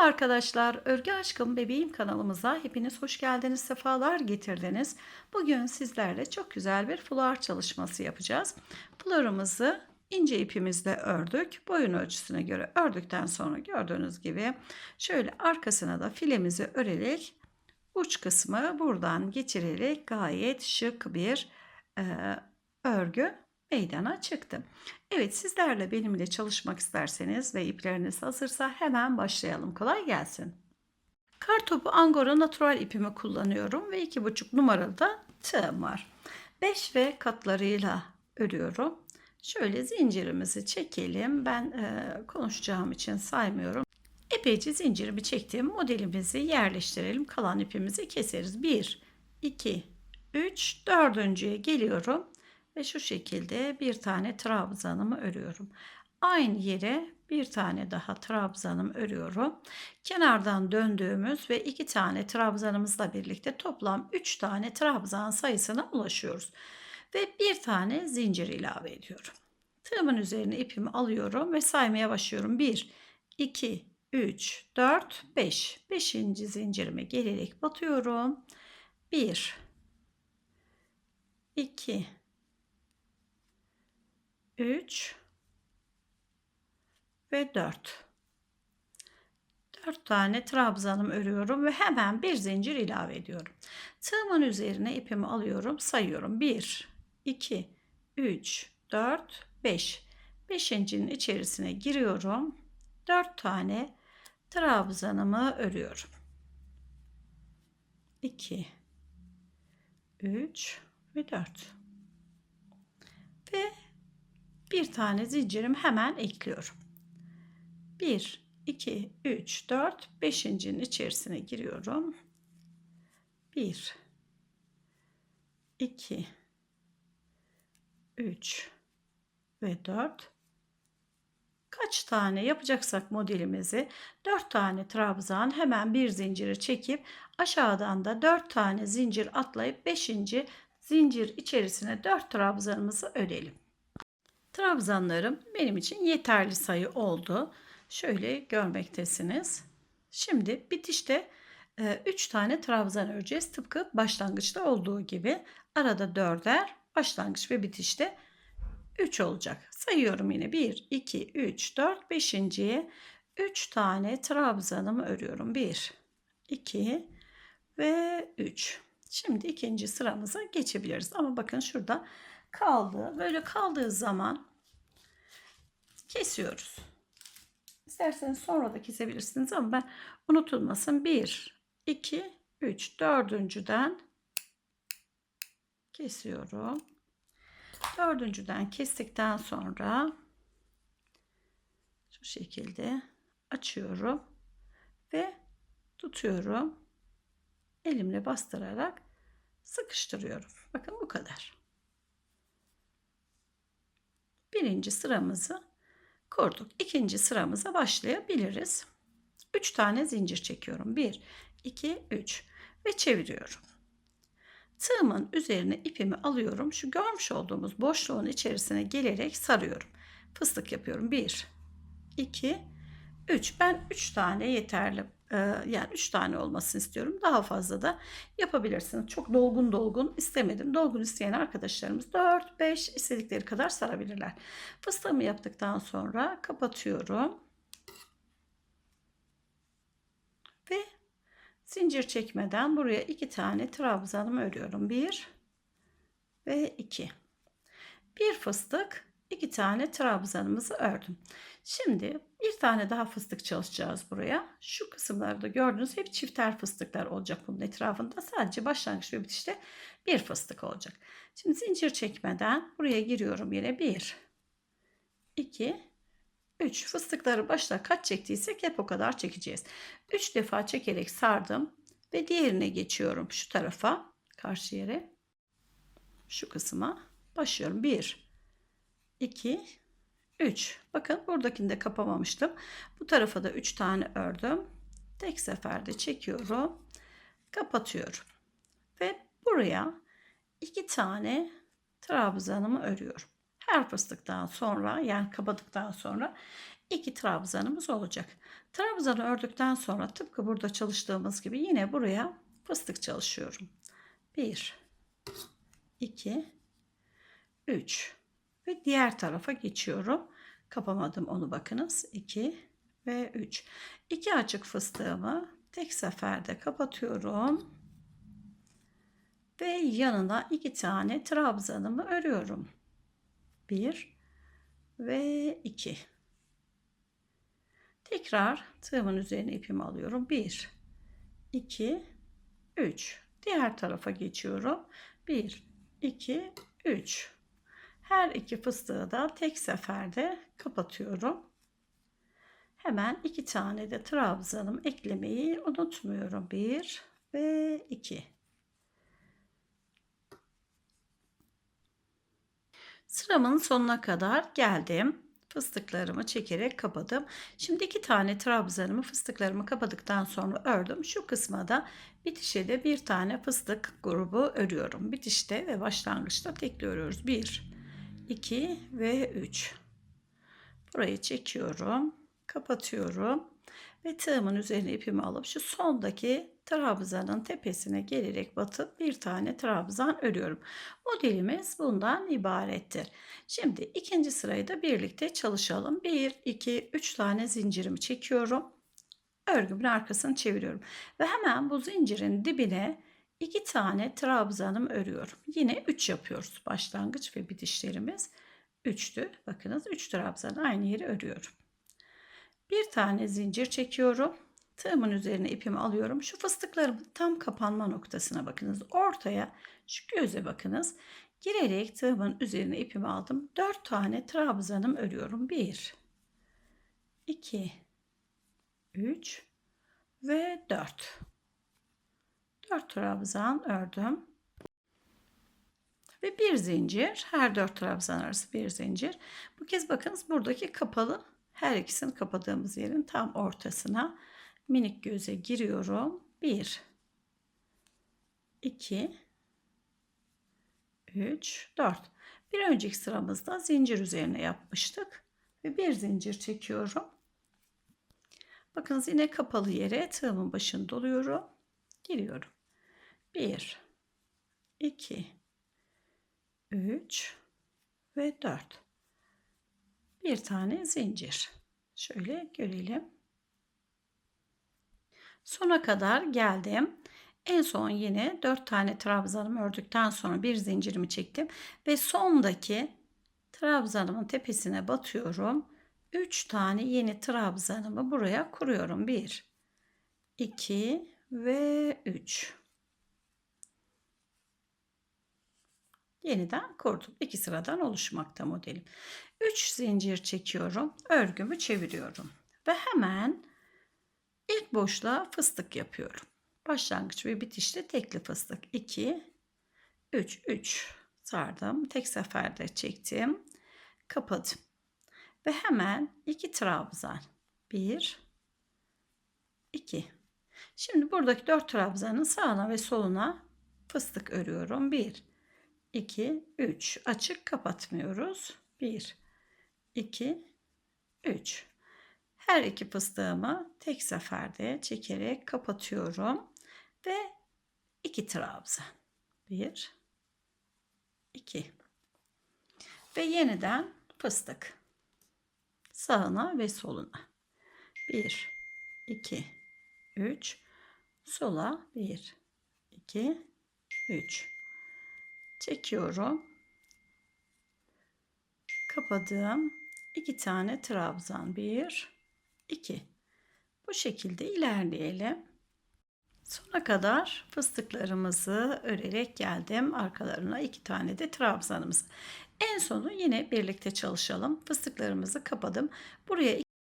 arkadaşlar, Örgü Aşkım Bebeğim kanalımıza hepiniz hoş geldiniz, sefalar getirdiniz. Bugün sizlerle çok güzel bir fular çalışması yapacağız. Fularımızı ince ipimizle ördük. Boyun ölçüsüne göre ördükten sonra gördüğünüz gibi şöyle arkasına da filemizi örerek uç kısmı buradan geçirerek gayet şık bir e, örgü meydana çıktı. Evet sizlerle benimle çalışmak isterseniz ve ipleriniz hazırsa hemen başlayalım. Kolay gelsin. Kartopu Angora natural ipimi kullanıyorum ve 2,5 numaralı da tığım var. 5 ve katlarıyla örüyorum. Şöyle zincirimizi çekelim. Ben e, konuşacağım için saymıyorum. Epeyce zincirimi çektim. Modelimizi yerleştirelim. Kalan ipimizi keseriz. 1, 2, 3, dördüncüye geliyorum ve şu şekilde bir tane trabzanımı örüyorum. Aynı yere bir tane daha trabzanım örüyorum. Kenardan döndüğümüz ve iki tane trabzanımızla birlikte toplam 3 tane trabzan sayısına ulaşıyoruz. Ve bir tane zincir ilave ediyorum. Tığımın üzerine ipimi alıyorum ve saymaya başlıyorum. 1, 2, 3, 4, 5. 5. zincirime gelerek batıyorum. 1, 2, 3 ve 4. 4 tane trabzanım örüyorum ve hemen bir zincir ilave ediyorum. Tığımın üzerine ipimi alıyorum, sayıyorum. 1 2 3 4 5. 5.'nin içerisine giriyorum. 4 tane trabzanımı örüyorum. 2 3 ve 4. Ve bir tane zincirim hemen ekliyorum. 1, 2, 3, 4, 5.'nin içerisine giriyorum. 1, 2, 3 ve 4. Kaç tane yapacaksak modelimizi 4 tane trabzan hemen bir zinciri çekip aşağıdan da 4 tane zincir atlayıp 5. zincir içerisine 4 trabzanımızı örelim. Trabzanlarım benim için yeterli sayı oldu. Şöyle görmektesiniz. Şimdi bitişte 3 e, tane trabzan öreceğiz. Tıpkı başlangıçta olduğu gibi arada dörder başlangıç ve bitişte 3 olacak. Sayıyorum yine 1, 2, 3, 4, 5.ye 3 tane trabzanımı örüyorum. 1, 2 ve 3. Şimdi ikinci sıramıza geçebiliriz. Ama bakın şurada kaldı. Böyle kaldığı zaman kesiyoruz. İsterseniz sonra da kesebilirsiniz ama ben unutulmasın. 1, 2, 3, dördüncüden kesiyorum. Dördüncüden kestikten sonra şu şekilde açıyorum ve tutuyorum. Elimle bastırarak sıkıştırıyorum. Bakın bu kadar. Birinci sıramızı kurduk. İkinci sıramıza başlayabiliriz. 3 tane zincir çekiyorum. 1, 2, 3 ve çeviriyorum. Tığımın üzerine ipimi alıyorum. Şu görmüş olduğumuz boşluğun içerisine gelerek sarıyorum. Fıstık yapıyorum. 1, 2, 3. Ben 3 tane yeterli yani 3 tane olmasını istiyorum. Daha fazla da yapabilirsiniz. Çok dolgun dolgun istemedim. Dolgun isteyen arkadaşlarımız 4-5 istedikleri kadar sarabilirler. Fıstığımı yaptıktan sonra kapatıyorum. Ve zincir çekmeden buraya iki tane trabzanımı örüyorum. 1 ve 2. Bir fıstık, iki tane trabzanımızı ördüm. Şimdi bir tane daha fıstık çalışacağız buraya. Şu kısımlarda gördüğünüz hep çifter fıstıklar olacak bunun etrafında. Sadece başlangıç ve bitişte bir fıstık olacak. Şimdi zincir çekmeden buraya giriyorum yine 1, 2, 3 fıstıkları başta kaç çektiysek hep o kadar çekeceğiz. 3 defa çekerek sardım ve diğerine geçiyorum şu tarafa karşı yere şu kısma başlıyorum 1 2 3. Bakın buradakini de kapamamıştım. Bu tarafa da 3 tane ördüm. Tek seferde çekiyorum. Kapatıyorum. Ve buraya 2 tane trabzanımı örüyorum. Her fıstıktan sonra yani kapadıktan sonra 2 trabzanımız olacak. Trabzanı ördükten sonra tıpkı burada çalıştığımız gibi yine buraya fıstık çalışıyorum. 1 2 3 ve diğer tarafa geçiyorum. Kapamadım onu bakınız. 2 ve 3. 2 açık fıstığımı tek seferde kapatıyorum. Ve yanına iki tane trabzanımı örüyorum. 1 ve 2. Tekrar tığımın üzerine ipimi alıyorum. 1 2 3. Diğer tarafa geçiyorum. 1 2 3. Her iki fıstığı da tek seferde kapatıyorum. Hemen iki tane de trabzanım eklemeyi unutmuyorum. 1 ve 2. Sıramın sonuna kadar geldim. Fıstıklarımı çekerek kapadım. Şimdi iki tane trabzanımı fıstıklarımı kapadıktan sonra ördüm. Şu kısma da bitişe de bir tane fıstık grubu örüyorum. Bitişte ve başlangıçta tekli örüyoruz. 1, 2 ve 3. Burayı çekiyorum. Kapatıyorum. Ve tığımın üzerine ipimi alıp şu sondaki trabzanın tepesine gelerek batıp bir tane trabzan örüyorum. Modelimiz bundan ibarettir. Şimdi ikinci sırayı da birlikte çalışalım. 1, 2, 3 tane zincirimi çekiyorum. Örgümün arkasını çeviriyorum. Ve hemen bu zincirin dibine iki tane trabzanım örüyorum. Yine 3 yapıyoruz. Başlangıç ve bitişlerimiz 3'tü. Bakınız 3 trabzan aynı yeri örüyorum. Bir tane zincir çekiyorum. Tığımın üzerine ipimi alıyorum. Şu fıstıklarımın tam kapanma noktasına bakınız. Ortaya şu göze bakınız. Girerek tığımın üzerine ipimi aldım. 4 tane trabzanım örüyorum. 1 2 3 ve 4. 4 trabzan ördüm. Ve bir zincir. Her 4 trabzan arası bir zincir. Bu kez bakınız buradaki kapalı her ikisini kapadığımız yerin tam ortasına minik göze giriyorum. 1 2 3 4 bir önceki sıramızda zincir üzerine yapmıştık ve bir zincir çekiyorum. Bakınız yine kapalı yere tığımın başını doluyorum. Giriyorum. 1 2 3 ve 4 bir tane zincir. Şöyle görelim. Sona kadar geldim. En son yine 4 tane trabzanımı ördükten sonra bir zincirimi çektim ve sondaki trabzanımın tepesine batıyorum. 3 tane yeni trabzanımı buraya kuruyorum. 1 2 ve 3. Yeniden kurdum. İki sıradan oluşmakta modelim. 3 zincir çekiyorum. Örgümü çeviriyorum. Ve hemen ilk boşluğa fıstık yapıyorum. Başlangıç ve bitişte tekli fıstık. 2 3 3 sardım. Tek seferde çektim. Kapadım. Ve hemen 2 trabzan. 1 2 Şimdi buradaki 4 trabzanın sağına ve soluna fıstık örüyorum. 1 2 3 açık kapatmıyoruz. 1 2 3 her iki fıstığımı tek seferde çekerek kapatıyorum ve 2 trabzan. 1 2 ve yeniden fıstık sağına ve soluna. 1 2 3 sola 1 2 3 çekiyorum. Kapadığım iki tane trabzan. Bir iki. Bu şekilde ilerleyelim. Sona kadar fıstıklarımızı örerek geldim. Arkalarına iki tane de trabzanımız en sonu yine birlikte çalışalım. Fıstıklarımızı kapadım. Buraya